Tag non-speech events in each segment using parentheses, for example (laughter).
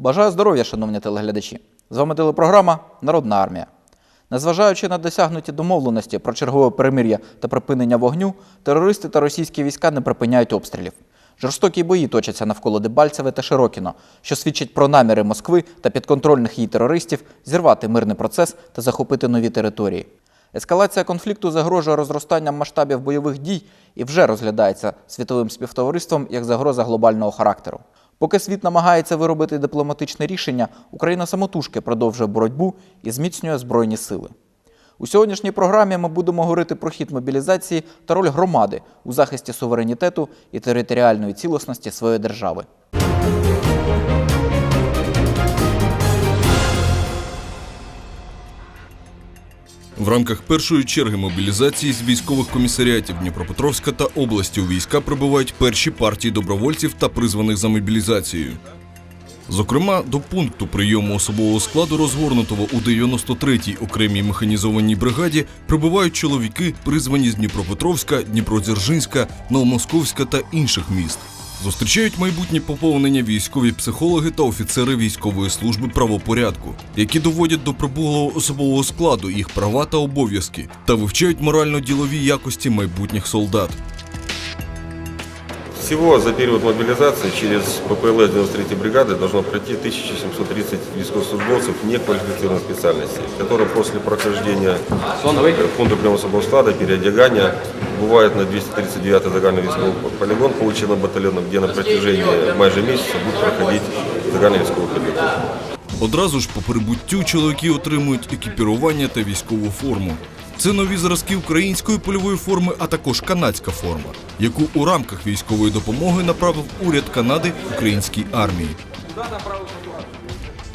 Бажаю здоров'я, шановні телеглядачі. З вами телепрограма Народна армія. Незважаючи на досягнуті домовленості про чергове перемир'я та припинення вогню, терористи та російські війська не припиняють обстрілів. Жорстокі бої точаться навколо Дебальцеве та Широкіно, що свідчить про наміри Москви та підконтрольних їй терористів зірвати мирний процес та захопити нові території. Ескалація конфлікту загрожує розростанням масштабів бойових дій і вже розглядається світовим співтовариством як загроза глобального характеру. Поки світ намагається виробити дипломатичне рішення, Україна самотужки продовжує боротьбу і зміцнює збройні сили. У сьогоднішній програмі ми будемо говорити про хід мобілізації та роль громади у захисті суверенітету і територіальної цілісності своєї держави. В рамках першої черги мобілізації з військових комісаріатів Дніпропетровська та області у війська прибувають перші партії добровольців та призваних за мобілізацією. Зокрема, до пункту прийому особового складу, розгорнутого у 93-й окремій механізованій бригаді, прибувають чоловіки, призвані з Дніпропетровська, Дніпродзержинська, Новомосковська та інших міст. Зустрічають майбутнє поповнення військові психологи та офіцери військової служби правопорядку, які доводять до прибулого особового складу їх права та обов'язки та вивчають морально-ділові якості майбутніх солдат. Всего за период мобилизации через ППЛС 93 бригады должно пройти 1730 військовослужбовцев неквалифицированных специальностей, которые после прохождения э, пункта приема особого склада, переодягания, бывает на 239 загальный військовый полигон, полученным батальоном, где на протяжении майже месяца будут проходить загальный військовый полигон. Одразу ж по прибуттю чоловіки отримують екіпірування та військову форму. Це нові зразки української польової форми, а також канадська форма, яку у рамках військової допомоги направив уряд Канади українській армії.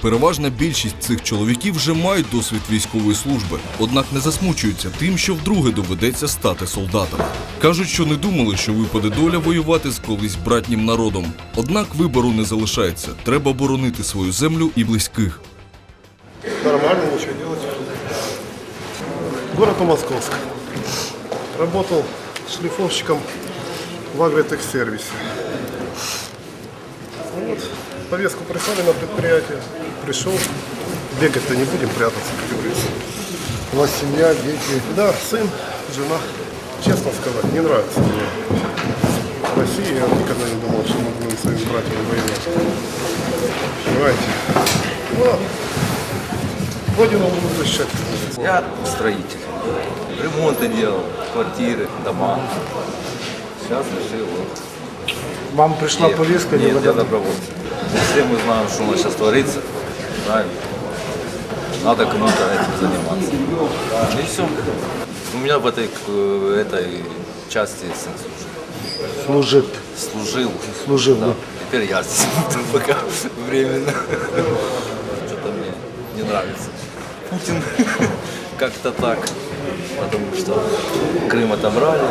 Переважна більшість цих чоловіків вже мають досвід військової служби, однак не засмучуються тим, що вдруге доведеться стати солдатами. Кажуть, що не думали, що випаде доля воювати з колись братнім народом. Однак вибору не залишається. Треба боронити свою землю і близьких. Нормально, делать. Город Московск. Работал шлифовщиком в агротехсервисе. Вот. Повестку прислали на предприятие. Пришел. Бегать-то не будем прятаться, как говорится. У вас семья, дети. Да, сын, жена. Честно сказать, не нравится мне. России я никогда не думал, что мы будем своими братьями воевать. Понимаете? Ну, Родину буду защищать. Я строитель. Ремонты делал, квартиры, дома. Сейчас решил. вот. Вам пришла Нет, повестка? Нет, я домой? добровольец. Все мы знаем, что у нас сейчас творится. Правильно? Надо кому-то этим заниматься. И все. У меня в этой, этой части сын служил. Служит. Служил. Служил, Да. да. Теперь я здесь (laughs) пока временно. Что-то мне не нравится. Путин (laughs) как-то так Потому что Крым отобрали.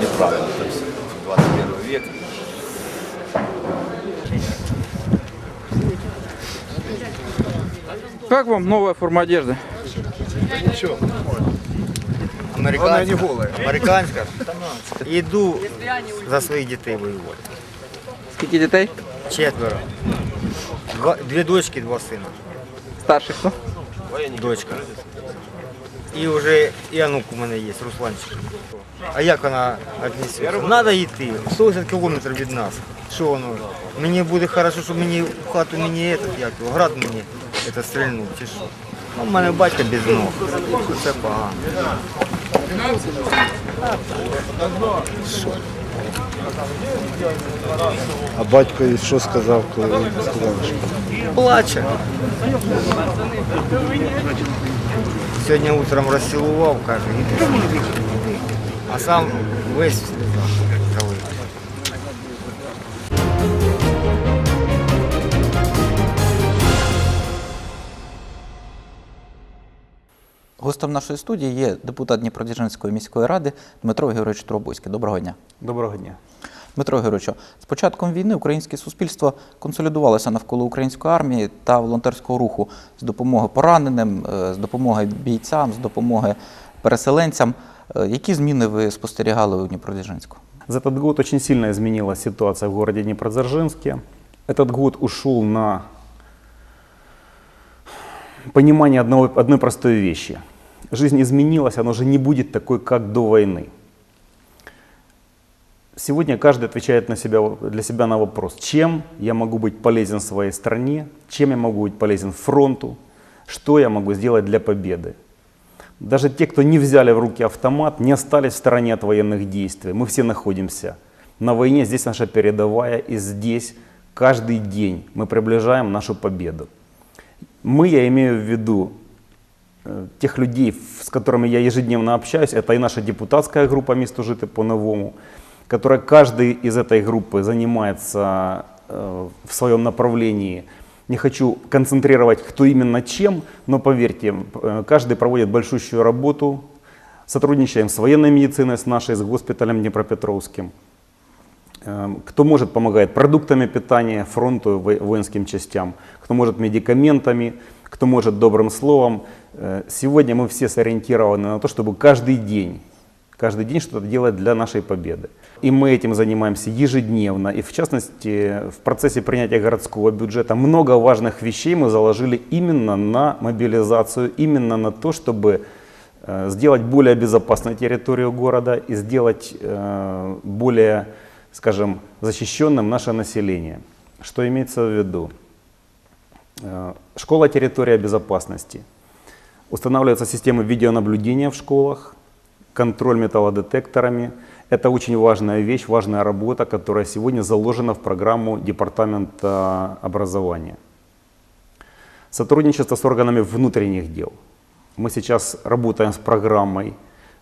Неправильно это все. 21 век. Как вам новая форма одежды? Ничего. Американська. Американська. Іду за своїх дітей воювати. Скільки дітей? Четверо. Два, дві дочки, два сина. Старший хто? Дочка. І вже і онук у мене є, Русланчик. А як вона віднесеться? Треба йти. 180 кілометрів від нас. Що воно? Мені буде хорошо, що мені в хату мені этот, як град мені это, стрільнув, чи що? Ну, в мене батько без ног. Це погано. А батько і що сказав, коли сказали, що Плаче. Сьогодні утром розцілував, каже, іди, іди, іди. А сам весь в залив. Гостем нашої студії є депутат Дніпродзержинської міської ради Дмитро Георгійович Тробойський. Доброго дня. Доброго дня. Дмитро Георгійович, з початком війни українське суспільство консолідувалося навколо української армії та волонтерського руху з допомоги пораненим, е, з допомоги бійцям, з допомоги переселенцям. Е, Які зміни ви спостерігали у Дніпродзержинську? За этот год очень сильно изменилась ситуация в городе Днепродзержинске. Этот год ушел на понимание одного, одной простой вещи. Жизнь изменилась, она уже не будет такой, как до войны. Сегодня каждый отвечает на себя, для себя на вопрос, чем я могу быть полезен своей стране, чем я могу быть полезен фронту, что я могу сделать для победы. Даже те, кто не взяли в руки автомат, не остались в стороне от военных действий. Мы все находимся на войне, здесь наша передовая, и здесь каждый день мы приближаем нашу победу. Мы, я имею в виду э, тех людей, с которыми я ежедневно общаюсь, это и наша депутатская группа «Место жити по-новому», которая каждый из этой группы занимается э, в своем направлении. Не хочу концентрировать, кто именно чем, но поверьте, э, каждый проводит большущую работу. Сотрудничаем с военной медициной, с нашей, с госпиталем Днепропетровским. Эм, Кто может, помогает продуктами питания фронту, во- воинским частям, кто может медикаментами, кто может добрым словом. Э, Сегодня мы все сориентированы на то, чтобы каждый день, каждый день что-то делать для нашей победы. И мы этим занимаемся ежедневно. И в частности, в процессе принятия городского бюджета много важных вещей мы заложили именно на мобилизацию, именно на то, чтобы э, сделать более безопасной территорию города и сделать э, более, скажем, защищенным наше население. Что имеется в виду? Э, Школа территория безопасности. Устанавливаются системы видеонаблюдения в школах, контроль металлодетекторами. Это очень важная вещь, важная работа, которая сегодня заложена в программу Департамента образования. Сотрудничество с органами внутренних дел. Мы сейчас работаем с программой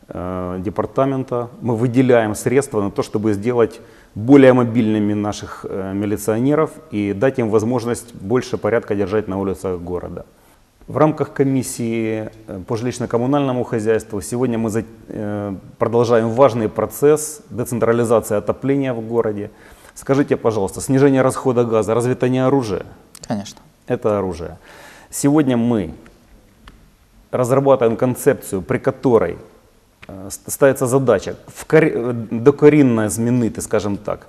э, департамента. Мы выделяем средства на то, чтобы сделать более мобильными наших э, милиционеров и дать им возможность больше порядка держать на улицах города. В рамках комиссии э, по жилищно-коммунальному хозяйству сегодня мы э, продолжаем важный процесс децентрализации отопления в городе. Скажите, пожалуйста, снижение расхода газа, разве это не оружие? Конечно. это оружие. Сегодня мы разрабатываем концепцию, при которой э, ст- ставится задача докорінно змінити, скажем так,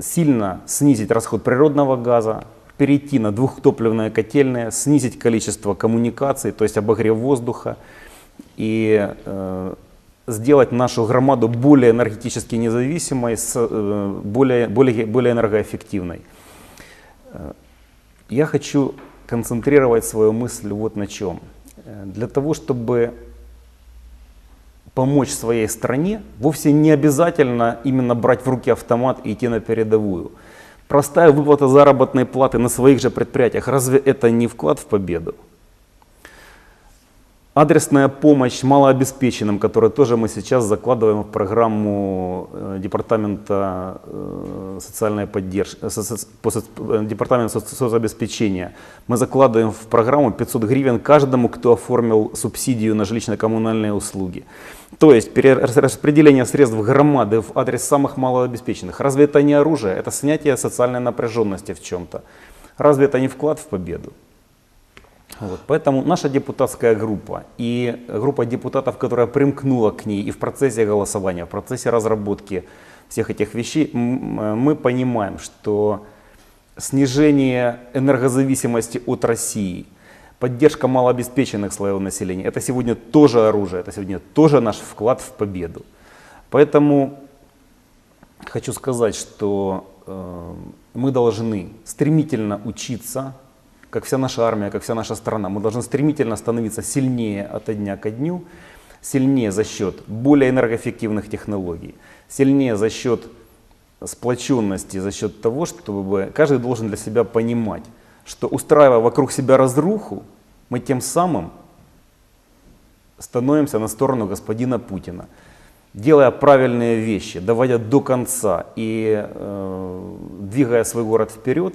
сильно снизить расход природного газа, перейти на двухтопливные котельные, снизить количество коммуникаций, то есть обогрев воздуха и э, сделать нашу громаду более энергетически независимой, с, э, более, более, более энергоэффективной. Э, Я хочу концентрировать свою мысль вот на чем. Э, Для того, чтобы помочь своей стране, вовсе не обязательно именно брать в руки автомат и идти на передовую. Простая выплата заработной платы на своих же предприятиях, разве это не вклад в победу? Адресная помощь малообеспеченным, которую тоже мы сейчас закладываем в программу э, Департамента э, социальной поддержки, э, Департамента соц- соцобеспечения. Мы закладываем в программу 500 гривен каждому, кто оформил субсидию на жилищно-коммунальные услуги. То есть перераспределение средств громады в адрес самых малообеспеченных. Разве это не оружие? Это снятие социальной напряженности в чем-то. Разве это не вклад в победу? Вот, поэтому наша депутатская группа и группа депутатов, которая примкнула к ней и в процессе голосования, в процессе разработки всех этих вещей, мы понимаем, что снижение энергозависимости от России, поддержка малообеспеченных слоев населения, это сегодня тоже оружие, это сегодня тоже наш вклад в победу. Поэтому хочу сказать, что э, мы должны стремительно учиться, как вся наша армия, как вся наша страна, мы должны стремительно становиться сильнее от дня ко дню, сильнее за счет более энергоэффективных технологий, сильнее за счет сплоченности, за счет того, чтобы каждый должен для себя понимать, что устраивая вокруг себя разруху, мы тем самым становимся на сторону господина Путина, делая правильные вещи, доводя до конца и э, двигая свой город вперед,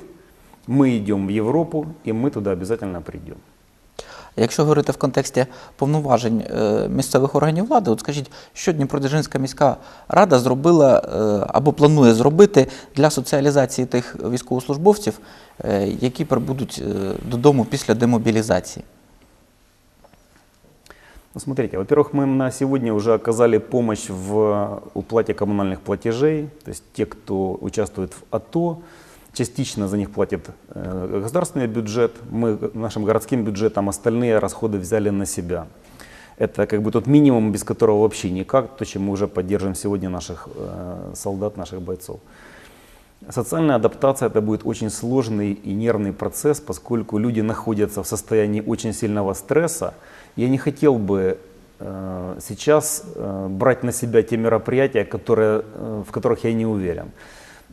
мы идем в Европу, и мы туда обязательно придем. Якщо говорити в контексті повноважень е, місцевих органів влади, от скажіть, що Дніпродзержинська міська рада зробила е, або планує зробити для соціалізації тих військовослужбовців, е, які прибудуть е, додому після демобілізації? Ну, смотрите, во-первых, мы на сегодня уже оказали помощь в уплате коммунальных платежей, то есть те, кто участвует в АТО, Частично за них платит э, государственный бюджет, мы нашим городским бюджетом остальные расходы взяли на себя. Это как бы тот минимум, без которого вообще никак, то, чем мы уже поддерживаем сегодня наших э, солдат, наших бойцов. Социальная адаптация это будет очень сложный и нервный процесс, поскольку люди находятся в состоянии очень сильного стресса. Я не хотел бы э, сейчас брать на себя те мероприятия, которые, в которых я не уверен.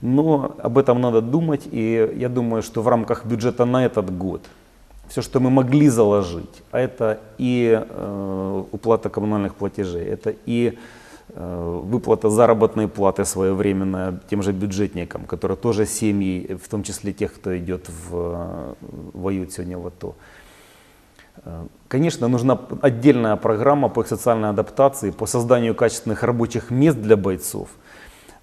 Но об этом надо думать, и я думаю, что в рамках бюджета на этот год все, что мы могли заложить, а это и э, уплата коммунальных платежей, это и э, выплата заработной платы своевременная тем же бюджетникам, которые тоже семьи, в том числе тех, кто идет в, э, воюет сегодня в АТО. Э, Конечно, нужна отдельная программа по их социальной адаптации, по созданию качественных рабочих мест для бойцов.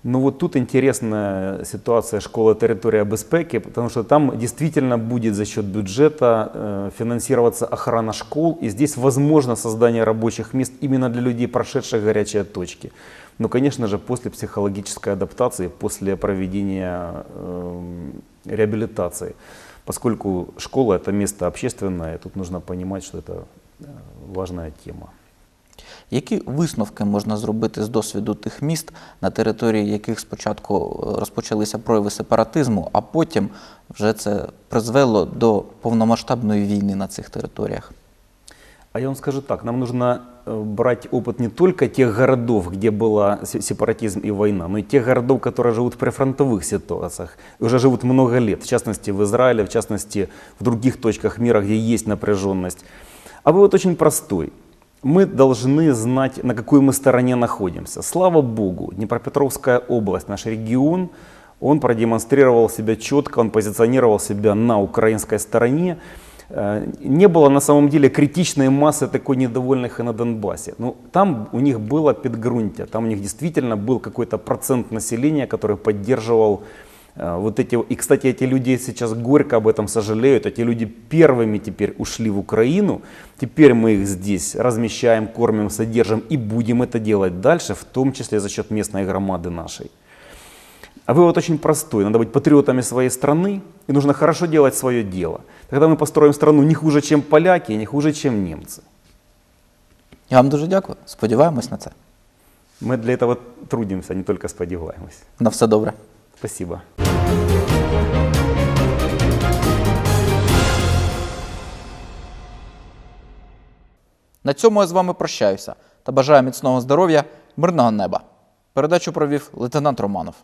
Но вот тут интересная ситуация школы территория безпеки, потому что там действительно будет за счет бюджета э, финансироваться охрана школ, и здесь возможно создание рабочих мест именно для людей, прошедших горячие точки. Но, конечно же, после психологической адаптации, после проведения э, реабилитации, поскольку школа это место общественное, тут нужно понимать, что это э, важная тема. Які висновки можна зробити з досвіду тих міст, на території яких спочатку е, розпочалися прояви сепаратизму, а потім вже це призвело до повномасштабної війни на цих територіях? А я вам скажу так, нам нужно э, брать опыт не только тех городов, где был сепаратизм и война, но и тех городов, которые живут в прифронтовых ситуациях, и уже живут много лет, в частности в Израиле, в частности в других точках мира, где есть напряженность. А вывод очень простой. Мы должны знать, на какой мы стороне находимся. Слава Богу, Днепропетровская область, наш регион, он продемонстрировал себя четко, он позиционировал себя на украинской стороне. Э, Не было на самом деле критичной массы такой недовольных и на Донбассе. Ну, там у них было подгрунтие, там у них действительно был какой-то процент населения, который поддерживал вот эти, и, кстати, эти люди сейчас горько об этом сожалеют. Эти люди первыми теперь ушли в Украину. Теперь мы их здесь размещаем, кормим, содержим и будем это делать дальше, в том числе за счет местной громады нашей. А вывод очень простой. Надо быть патриотами своей страны, и нужно хорошо делать свое дело. Тогда мы построим страну не хуже, чем поляки, не хуже, чем немцы. Я вам дуже дякую. Сподіваємось на це. Мы для этого трудимся, не только сподеваемся. На все добре. Спасибо. На цьому я з вами прощаюся та бажаю міцного здоров'я, мирного неба. Передачу провів лейтенант Романов.